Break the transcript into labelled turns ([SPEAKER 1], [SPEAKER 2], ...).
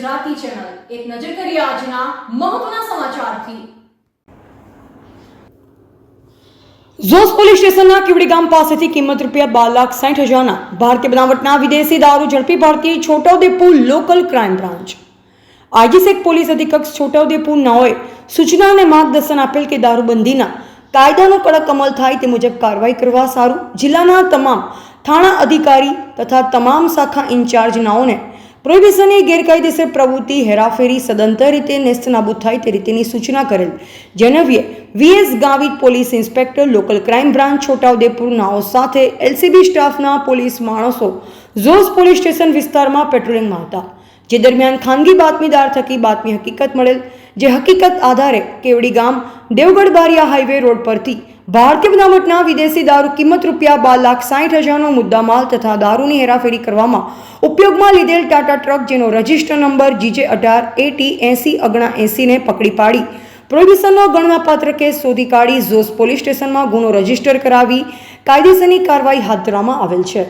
[SPEAKER 1] એક નજર કરીએ આજના મહત્વના સમાચારથી.
[SPEAKER 2] ઝોસ પોલીસ સ્ટેશનના કિવડી ગામ પાસેથી કિંમત રૂપિયા બાર લાખ સાઠ હજારના ભારતીય બનાવટના વિદેશી દારૂ ઝડપી પાડતી છોટાઉદેપુર લોકલ ક્રાઇમ બ્રાન્ચ. આઈજીસેક પોલીસ અધિક્ષક છોટાઉદેપુર નાઓએ સૂચના અને માર્ગદર્શન આપેલ કે દારૂબંધીના કાયદાનો કડક અમલ થાય તે મુજબ કાર્યવાહી કરવા સારું જિલ્લાના તમામ થાણા અધિકારી તથા તમામ શાખા ઇન્ચાર્જ નાઓને પ્રોહિબિશનની ગેરકાયદેસર પ્રવૃત્તિ, હેરાફેરી, સદંતર રીતે નેસ્તનાબૂદ થાય તે રીતેની સૂચના કરેલ. જેનવ્યે VS Gavit police inspector, local crime branch છોટાઉદેપુરનાઓ સાથે એલસીબી સ્ટાફના પોલીસ માણસો ઝોસ પોલીસ સ્ટેશન વિસ્તારમાં પેટ્રોલિંગમાં હતા, જે દરમિયાન ખાનગી બાતમીદાર થકી બાતમી હકીકત મળેલ, જે હકીકત આધારે કેવડી ગામ દેવગઢ બારિયા હાઈવે રોડ પરથી ભારતીય બનાવટના વિદેશી દારૂ કિંમત રૂપિયા બાર લાખ સાઠ હજારનો મુદ્દામાલ તથા દારૂની હેરાફેરી કરવામાં ઉપયોગમાં લીધેલ ટાટા ટ્રક જેનો રજિસ્ટર નંબર જીજે અઢાર, એટી, એસી, અગણા એસીને પકડી પાડી. પ્રોહિબિશનનો ગણનાપાત્ર કેસ શોધી કાઢી ઝોસ પોલીસ સ્ટેશનમાં ગુનો રજિસ્ટર કરાવી કાયદેસરની કાર્યવાહી હાથ ધરવામાં આવેલ છે.